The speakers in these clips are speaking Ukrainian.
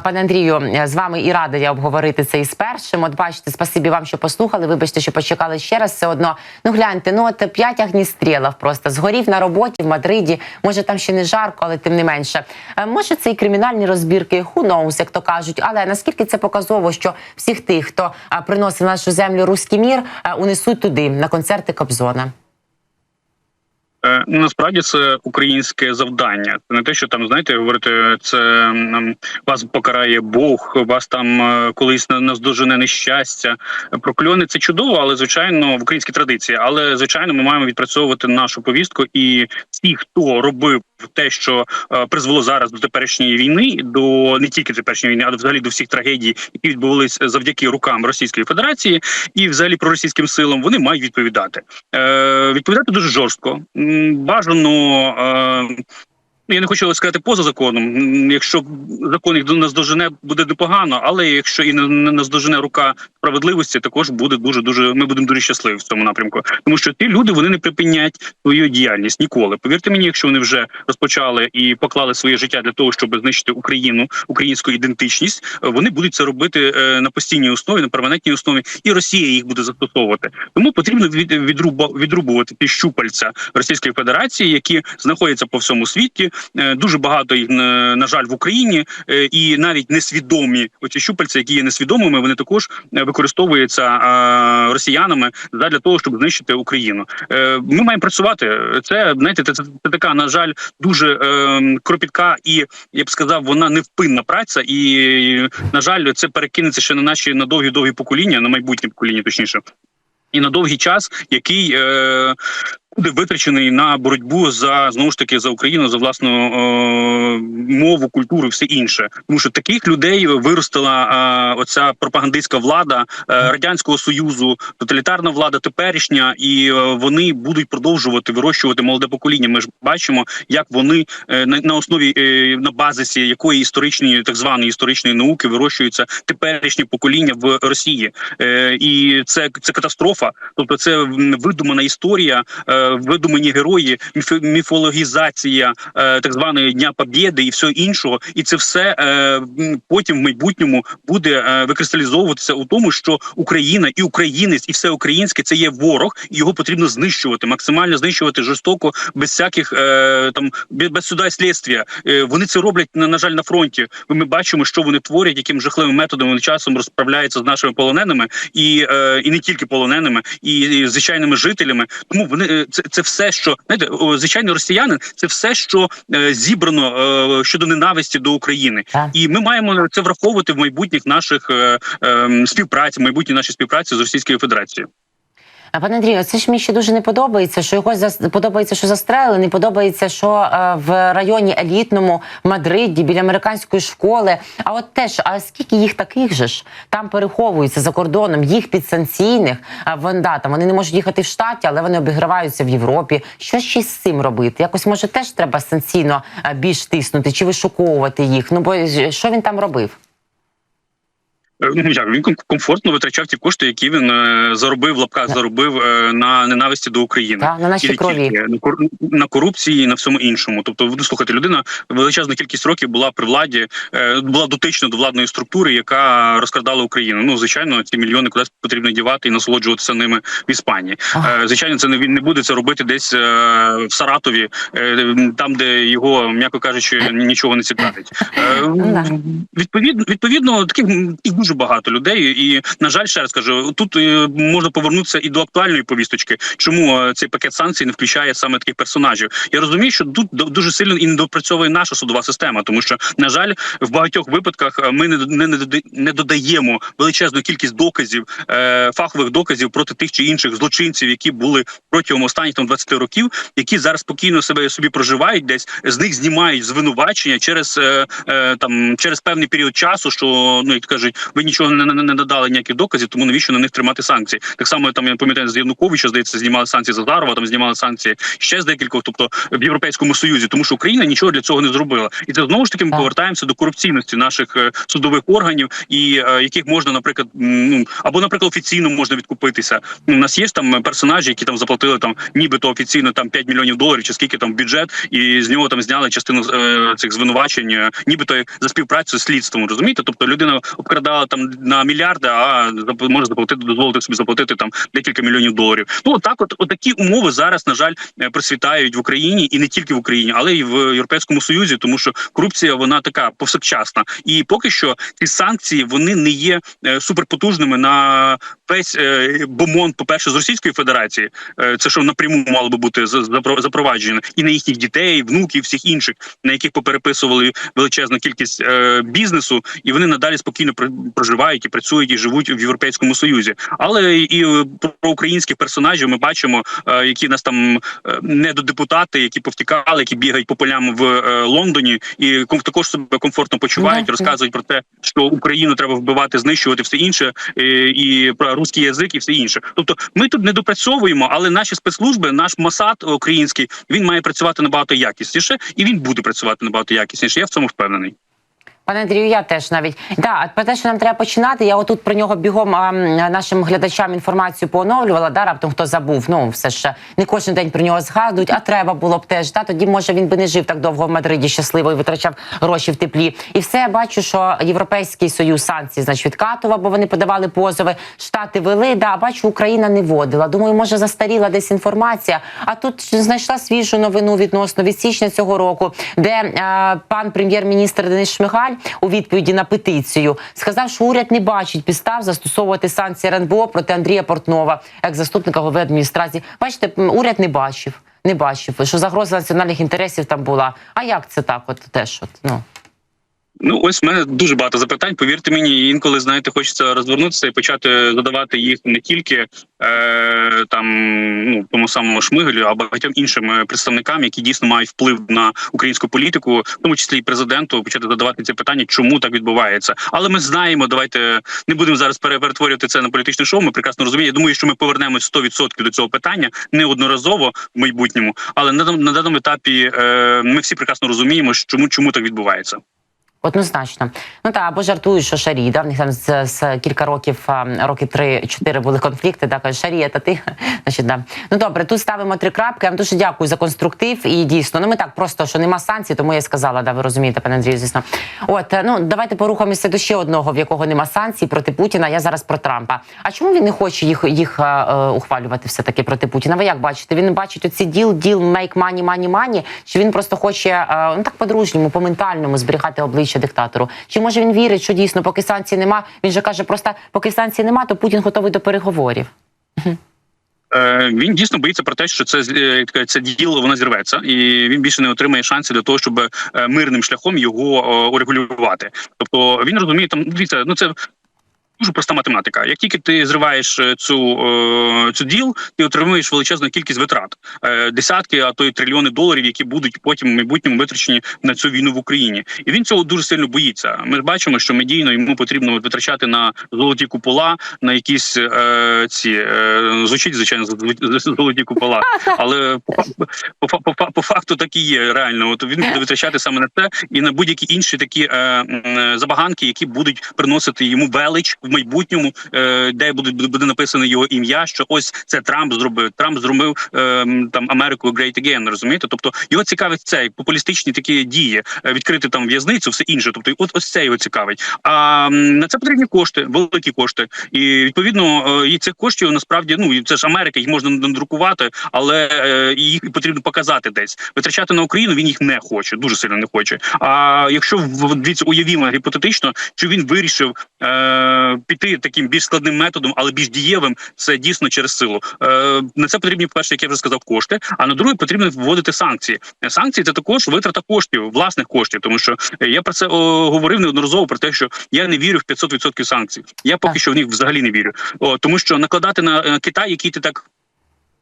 Пане Андрію, з вами і рада я обговорити це із першим. От бачите, спасибі вам, що послухали. Вибачте, що почекали ще раз. Все одно. Ну гляньте, ну от п'ять огністрілів просто згорів на роботі в Мадриді. Може там ще не жарко, але тим не менше. Е, Може, це і кримінальні розбірки, who knows, як то кажуть. Але наскільки це показово, що всіх тих, хто а, приносить нашу землю руський мір, унесуть туди на концерти Кобзона. Е, Насправді це українське завдання. Це не те, що там знаєте, говорити це вас покарає Бог, вас там е, колись на- наздожене нещастя. Прокльони це чудово, але звичайно в українській традиції. Але звичайно, ми маємо відпрацьовувати нашу повістку. І ті, хто робив те, що е, призвело зараз до теперішньої війни, до не тільки теперішньої війни, а взагалі до всіх трагедій, які відбувалися завдяки рукам Російської Федерації і взагалі проросійським силам, вони мають відповідати. Е, відповідати дуже жорстко. Бажано. Е, я не хочу сказати поза законом. Якщо закон їх до нас дожене, буде непогано, але якщо і не не наздожене рука справедливості, також буде дуже дуже. Ми будемо дуже щасливі в цьому напрямку. Тому що ті люди вони не припинять свою діяльність ніколи. Повірте мені, якщо вони вже розпочали і поклали своє життя для того, щоб знищити Україну, українську ідентичність, вони будуть це робити е, на постійній основі, на перманентній основі, і Росія їх буде застосовувати. Тому потрібно від, відрубувати ті щупальця Російської Федерації, які знаходяться по всьому світі. Е, Дуже багато їх на на жаль в Україні, е, і навіть несвідомі оці щупальця, які є несвідомими, вони також е, використовуються е, росіянами для того, щоб знищити Україну. Е, Ми маємо працювати. Це знаєте, це, це, це така на жаль дуже е, кропітка і я б сказав, вона невпинна праця, і на жаль, це перекинеться ще на наші на довгі довгі покоління, на майбутнє покоління, точніше. І на довгий час, який е, буде витрачений на боротьбу за знову ж таки за Україну, за власну е, мову, культуру, і все інше. Тому що таких людей виростила е, оця пропагандистська влада е, радянського союзу, тоталітарна влада теперішня, і е, вони будуть продовжувати вирощувати молоде покоління. Ми ж бачимо, як вони е, на, на основі е, на базисі якої історичної, так званої історичної науки, вирощуються теперішнє покоління в Росії, е, і це, це катастрофа. Тобто, це видумана історія, е, видумані герої, міф, міфологізація е, так званої дня Побєди і все іншого, і це все е, потім в майбутньому буде е, викристалізовуватися у тому, що Україна і українець, і все українське це є ворог, і його потрібно знищувати, максимально знищувати жорстоко, без всяких там без, суда і слідства. Вони це роблять на, на жаль на фронті. Ми бачимо, що вони творять, яким жахливим методом вони часом розправляються з нашими полоненими, і і не тільки полоненими, і, звичайними жителями. Тому вони це, це все, що знаєте, звичайно, росіянин, це все, що е, зібрано е, щодо ненависті до України, а? і ми маємо це враховувати в майбутніх наших е, е, співпраці, майбутній нашій співпраці з Російською Федерацією. А пане Андрію, це ж мені ще дуже не подобається. Що його зас... подобається, що застрелили, не подобається, що е, в районі елітному Мадриді біля американської школи. А от теж, а скільки їх таких же ж там переховуються за кордоном, їх підсанкційних а, вон, там вони не можуть їхати в штаті, але вони обіграваються в Європі. Що ще з цим робити? Якось може теж треба санкційно е, більш тиснути чи вишуковувати їх. Ну бо е, що він там робив? Е, Ну як він комфортно витрачав ті кошти, які він е, заробив в лапках, заробив е, на ненависті до України Та, на нашій крові. на кор- на корупції, і на всьому іншому. Тобто, ну, слухайте, людина величезна кількість років була при владі, е, була дотична до владної структури, яка розкрадала Україну. Ну звичайно, ці мільйони кудись потрібно дівати і насолоджуватися ними в Іспанії. Ага. Е, Звичайно, це не він не буде це робити десь е, в Саратові, е, там, де його, м'яко кажучи, нічого не цікавить. Е, Да. Відповідно, відповідно, таких, таких дуже багато людей. І на жаль, ще раз кажу, тут е, можна повернутися і до актуальної повісточки. Чому е, цей пакет санкцій не включає саме таких персонажів? Я розумію, що тут дуже сильно і не допрацьовує наша судова система, тому що на жаль, в багатьох випадках е, ми не, не, не, дода- не додаємо величезну кількість доказів, фахових доказів проти тих чи інших злочинців, які були протягом останніх там 20 років, які зараз спокійно себе собі проживають, десь з них знімають звинувачення через там через певний період часу, що ну як кажуть, ви ви нічого не, не, не додали ніяких доказів, тому навіщо на них тримати санкції? Так само там я пам'ятаю з Януковича, здається, знімали санкції Зазарова, там знімали санкції ще з декількох, тобто в Європейському Союзі, тому що Україна нічого для цього не зробила, і це знову ж таки ми повертаємося до корупційності наших е, судових органів, і е, яких можна, наприклад, ну або, наприклад, офіційно можна відкупитися. Ну, у нас є там персонажі, які там заплатили там, нібито офіційно там 5 мільйонів доларів, чи скільки там бюджет, і з нього там зняли частину е, цих звинувачень, е, нібито за співпрацю з слідством. Розумієте? Тобто людина обкрадала там на мільярди, а може заплатити, дозволити собі заплатити там декілька мільйонів доларів. Ну отак, от, такі умови зараз, на жаль, е, процвітають в Україні і не тільки в Україні, але й в Європейському Союзі, тому що корупція вона така повсякчасна. І поки що ці санкції вони не є е, суперпотужними на весь е, бомон, по перше, з Російської Федерації, це що напряму мало би бути за- запро- запроваджено, і на їхніх дітей, внуків, всіх інших, на яких попереписували величезну кількість бізнесу, і вони надалі спокійно проживають і працюють і живуть в Європейському Союзі. Але і про українських персонажів ми бачимо, е, які нас там е, недодепутати, які повтікали, які бігають по полям в е, Лондоні, і також себе комфортно почувають, розказують про те, що Україну треба вбивати, знищувати все інше, і про русський язик, і все інше. Тобто, ми тут не допрацьовуємо, але наші спецслужби, наш Масад український, він має працювати набагато якісніше, і він буде працювати набагато якісніше. Я в цьому впевнений. Пане Андрію, я теж навіть да, а про те, що нам треба починати. Я отут про нього бігом а, нашим глядачам інформацію пооновлювала. Да, раптом хто забув. Ну все ж не кожен день про нього згадують, а треба було б теж. Да, тоді може він би не жив так довго в Мадриді щасливо і витрачав гроші в теплі. І все я бачу, що європейський союз санкцій, значить, відкатував, бо вони подавали позови. Штати вели. Да, бачу, Україна не водила. Думаю, може застаріла десь інформація. А тут знайшла свіжу новину відносно від січня цього року, де е, пан прем'єр-міністр Денис Шмигаль у відповіді на петицію сказав, що уряд не бачить підстав застосовувати санкції РНБО проти Андрія Портнова, як заступника голови адміністрації. Бачите, уряд не бачив, не бачив, що загроза національних інтересів там була. А як це так? От теж от ну. Ну, ось в мене дуже багато запитань. Повірте мені, інколи знаєте, хочеться розвернутися і почати задавати їх не тільки е, там ну тому самому Шмигалю, а багатьом іншим е, представникам, які дійсно мають вплив на українську політику, в тому числі і президенту, почати задавати ці питання, чому так відбувається. Але ми знаємо, давайте не будемо зараз пере- перетворювати це на політичне шоу. Ми прекрасно розуміємо. Я думаю, що ми повернемось 100% до цього питання неодноразово в майбутньому. Але на, на даному етапі е, ми всі прекрасно розуміємо, чому чому так відбувається. Однозначно. Ну та або жартують, що Шарі, да, в них там з, з кілька років, а, років три-чотири були конфлікти. Да, кажуть, Шарі, це ти. Значить, да. Ну добре, тут ставимо три крапки. Я вам дуже дякую за конструктив. І дійсно, ну ми так просто, що нема санкцій, тому я сказала, да, ви розумієте, пане Андрію, звісно. От, е, ну давайте порухаємося до ще одного, в якого нема санкцій проти Путіна. Я зараз про Трампа. А чому він не хоче їх, їх е, е, ухвалювати все таки проти Путіна? Ви як бачите? Він бачить оці діл, діл, make money, money, money? Чи він просто хоче е, ну так по-дружньому, по-ментальному зберігати обличчя диктатору? Чи може він вірить, що дійсно, поки санкцій нема, він же каже, просто поки санкцій нема, то Путін готовий до переговорів. Е, Він дійсно боїться про те, що це е, це діло воно зірветься, і він більше не отримає шансів для того, щоб е, мирним шляхом його урегулювати. Тобто він розуміє там. Дивіться, ну це. Дуже проста математика. Як тільки ти зриваєш е, цю е, цю діл, ти отримуєш величезну кількість витрат, е, десятки, а то й трильйони доларів, які будуть потім в майбутньому витрачені на цю війну в Україні. І він цього дуже сильно боїться. Ми бачимо, що медійно йому потрібно витрачати на золоті купола, на якісь е, ці е, звучить звичайно золоті купола, але по, по, по, по факту так і є реально. От він буде витрачати саме на це і на будь-які інші такі е, м, забаганки, які будуть приносити йому велич в майбутньому, е, де буде, буде написано його ім'я. Що ось це Трамп зробив. Трамп зробив е, там Америку great again, розумієте? Тобто його цікавить це популістичні такі дії, е, відкрити там в'язницю, все інше. Тобто, от ось це його цікавить. А на це потрібні кошти, великі кошти, і відповідно е, і цих коштів насправді ну це ж Америка, їх можна надрукувати, але їх потрібно показати десь. Витрачати на Україну він їх не хоче, дуже сильно не хоче. А якщо в- дивіться, уявімо гіпотетично, що він вирішив е, піти таким більш складним методом, але більш дієвим, це дійсно через силу. Е, на це потрібні, по перше, як я вже сказав, кошти. А на друге потрібно вводити санкції. Санкції це також витрата коштів, власних коштів, тому що я про це говорив неодноразово про те, що я не вірю в 500% санкцій. Я поки що в них взагалі не вірю. О, тому що накладати на Китай, який ти так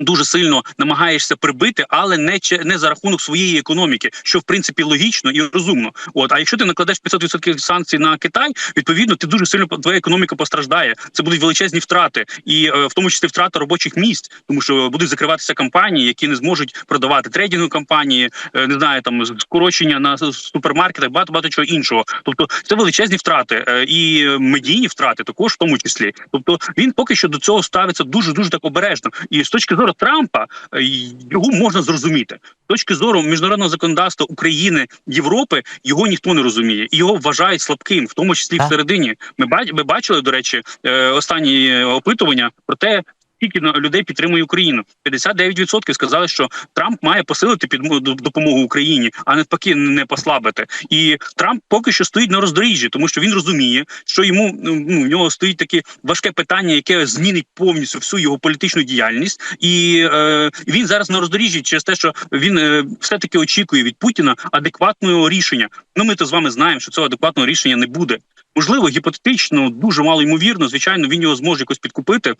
Дуже сильно намагаєшся прибити, але не че- не за рахунок своєї економіки, що в принципі логічно і розумно. От а якщо ти накладеш 500% санкцій на Китай, відповідно ти дуже сильно твоя економіка постраждає. Це будуть величезні втрати, і е, в тому числі втрата робочих місць, тому що будуть закриватися компанії, які не зможуть продавати трейдингові компанії, е, не знаю, там скорочення на супермаркетах, багато багато чого іншого. Тобто це величезні втрати е, і медійні втрати, також в тому числі. Тобто він поки що до цього ставиться дуже дуже так обережно. І з точки зору Трампа е, його можна зрозуміти. З точки зору міжнародного законодавства України Європи його ніхто не розуміє, і його вважають слабким, в тому числі всередині. Ми ми бачили, до речі, е, останні опитування про те. Скільки людей підтримує Україну? 59% сказали, що Трамп має посилити підмо- д- допомогу Україні, а не навпаки, не послабити. І Трамп поки що стоїть на роздоріжжі, тому що він розуміє, що йому ну в нього стоїть таке важке питання, яке змінить повністю всю його політичну діяльність, і е, він зараз на роздоріжжі через те, що він е, все таки очікує від Путіна адекватного рішення. Ну ми то з вами знаємо, що цього адекватного рішення не буде. Можливо, гіпотетично, дуже мало ймовірно. Звичайно, він його зможе якось підкупити.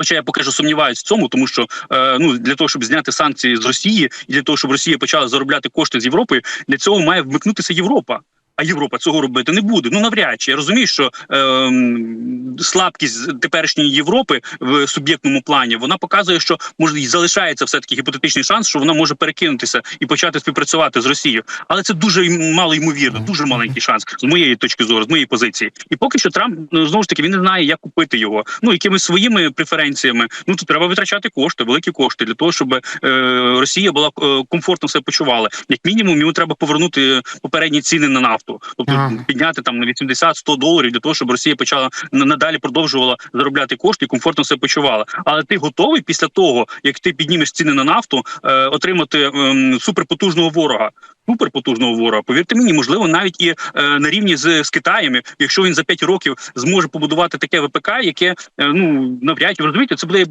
Хоча я поки що сумніваюся в цьому, тому що е, ну для того, щоб зняти санкції з Росії, і для того, щоб Росія почала заробляти кошти з Європи, для цього має вмикнутися Європа. А Європа цього робити не буде. Ну навряд чи я розумію, що е, слабкість теперішньої Європи в суб'єктному плані вона показує, що може залишається все таки гіпотетичний шанс, що вона може перекинутися і почати співпрацювати з Росією. Але це дуже мало ймовірно, дуже маленький шанс з моєї точки зору, з моєї позиції. І поки що Трамп ну, знову ж таки він не знає, як купити його. Ну якимись своїми преференціями. Ну то треба витрачати кошти, великі кошти для того, щоб е, Росія була е, комфортно себе почувала. Як мінімум, йому треба повернути попередні ціни на нафту, тобто Ага. підняти там на 80-100 доларів для того, щоб Росія почала на- надалі продовжувала заробляти кошти і комфортно себе почувала. Але ти готовий після того, як ти піднімеш ціни на нафту, е, отримати ем, суперпотужного ворога. Суперпотужного ворога, повірте мені, можливо, навіть і е, на рівні з, з Китаєм, якщо він за 5 років зможе побудувати таке ВПК, яке е, ну навряд чи розумієте, це буде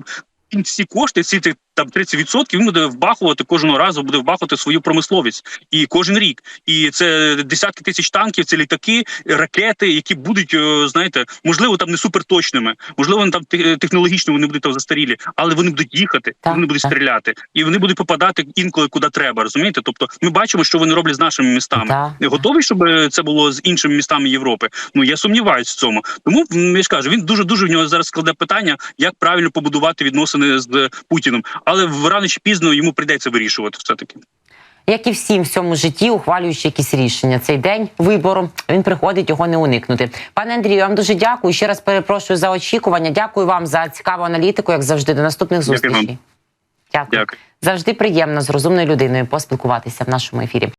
всі кошти, ці там 30%, він буде вбахувати кожного разу, буде вбахувати свою промисловість і кожен рік. І це десятки тисяч танків, це літаки, ракети, які будуть, е, знаєте, можливо, там не суперточними, можливо, вони там те- технологічно вони будуть там застарілі, але вони будуть їхати, Так, вони будуть так. стріляти, і вони будуть попадати інколи куди треба. Розумієте? Тобто, ми бачимо, що вони роблять з нашими містами. Да. Готовий, щоб це було з іншими містами Європи. Ну я сумніваюся в цьому. Тому я ж кажу, він дуже дуже в нього зараз складе питання, як правильно побудувати відносини з Путіним. Але рано чи пізно йому прийдеться вирішувати все таки. Як і всім в цьому житті, ухвалюючи якісь рішення, цей день вибору він приходить його не уникнути. Пане Андрію, я вам дуже дякую. Ще раз перепрошую за очікування. Дякую вам за цікаву аналітику, як завжди. До наступних зустрічей. Дякую. Дякую. Завжди приємно з розумною людиною поспілкуватися в нашому ефірі.